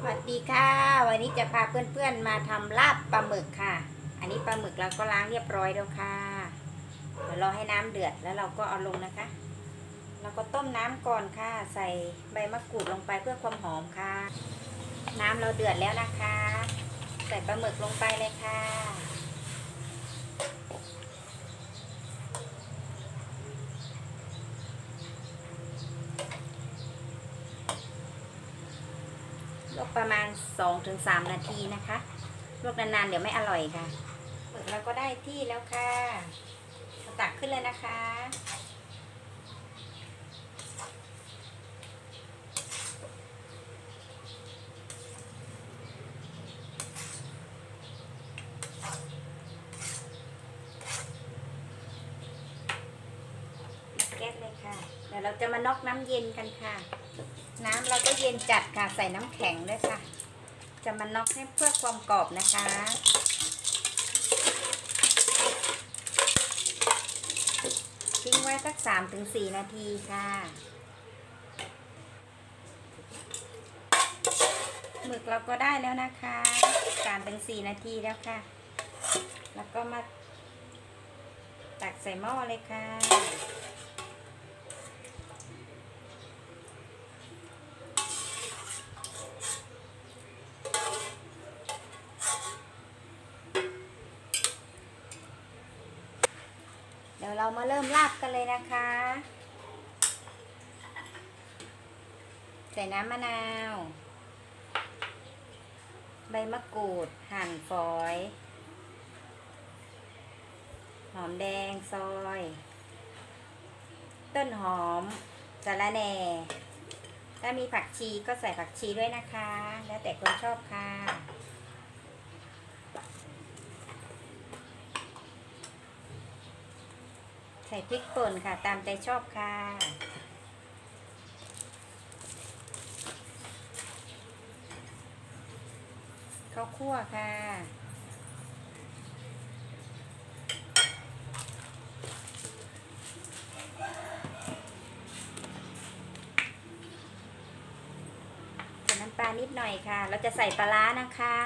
สวัสดีค่ะ วันนี้จะพาเพื่อนๆมาทำลาบปลาหมึกค่ะ อันนี้ปลาหมึกเราก็ล้างเรียบร้อยแล้วค่ะ เดี๋ยวรอให้น้ำเดือดแล้วเราก็เอาลงนะคะ เราก็ต้มน้ำก่อนค่ะ ใส่ใบมะกรูดลงไปเพื่อความหอมค่ะ น้ำเราเดือดแล้วนะคะ ใส่ปลาหมึกลงไปเลยค่ะ ลวกประมาณ 2-3 นาทีนะคะ ลวกนานๆ เดี๋ยวไม่อร่อยค่ะหมึกเราก็ได้ที่แล้วค่ะเอาตักขึ้นเลยนะคะปิดแก๊สเลยค่ะ เดี๋ยวเราจะมาน็อกน้ำเย็นกันค่ะ น้ำเราก็เย็นจัดค่ะใส่น้ำแข็งด้วยค่ะ จะมาน็อกให้เพื่อความกรอบนะคะทิ้งไว้สักสามถึงสี่นาทีค่ะหมึกเราก็ได้แล้วนะคะสามถึงสี่นาทีแล้วค่ะ แล้วก็มาตักใส่หม้อเลยค่ะ เดี๋ยวเรามาเริ่มลาบกันเลยนะคะ ใส่น้ำมะนาว ใบมะกรูด หั่นฝอย หอมแดงซอย ต้นหอมสะระแหน่ถ้ามีผักชีก็ใส่ผักชีด้วยนะคะ แล้วแต่คนชอบค่ะ ใส่พริกป่นค่ะ ตามใจชอบค่ะ ข้าวคั่วค่ะใส่น้ำปลานิดหน่อยค่ะ เราจะใส่ปลาร้านะคะ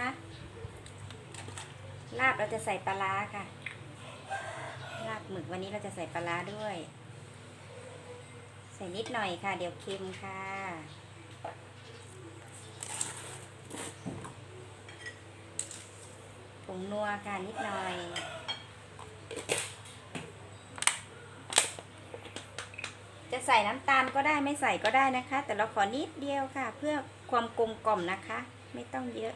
ลาบเราจะใส่ปลาร้าค่ะ ลาบหมึกวันนี้เราจะใส่ปลาร้าด้วย ใส่นิดหน่อยค่ะ เดี๋ยวเค็มค่ะ ผงนัวค่ะนิดหน่อยจะใส่น้ำตาลก็ได้ไม่ใส่ก็ได้นะคะ แต่เราขอนิดเดียวค่ะ เพื่อความกลมกล่อมนะคะ ไม่ต้องเยอะ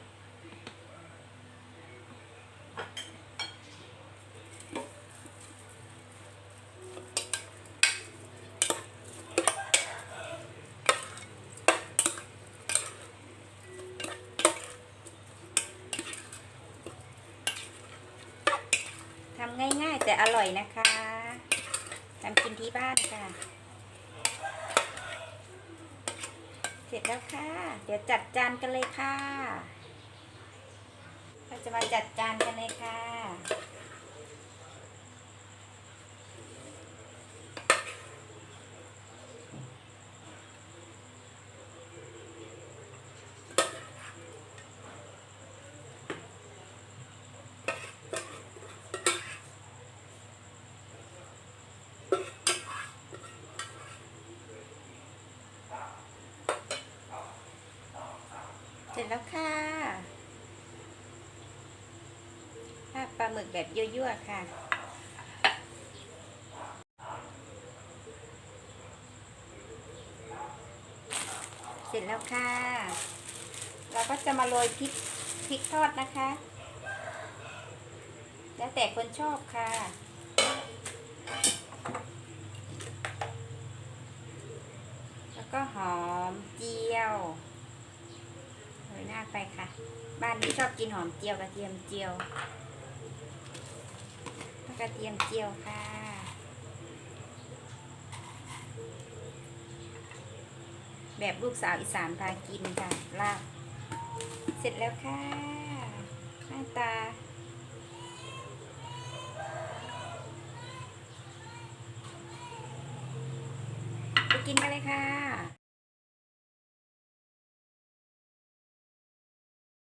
ทำง่ายๆ แต่อร่อยนะคะทำกินที่บ้านค่ะ เสร็จแล้วค่ะ เดี๋ยวจัดจานกันเลยค่ะ เราจะมาจัดจานกันเลยค่ะ แล้วค่ะภาพปลาหมึกแบบยั่วๆค่ะ เสร็จแล้วค่ะ เราก็จะมาโรยพริกพริกทอดนะคะ แล้วแต่คนชอบค่ะ แล้วก็หอมเจียวโรยหน้า ไปค่ะ บ้านนี้ชอบกินหอมเจียวกระเทียมเจียวแล้วกระเทียมเจียวค่ะ แบบลูกสาวอีสานพากินค่ะลาบ เสร็จแล้วค่ะหน้าตาไปกินกันเลยค่ะ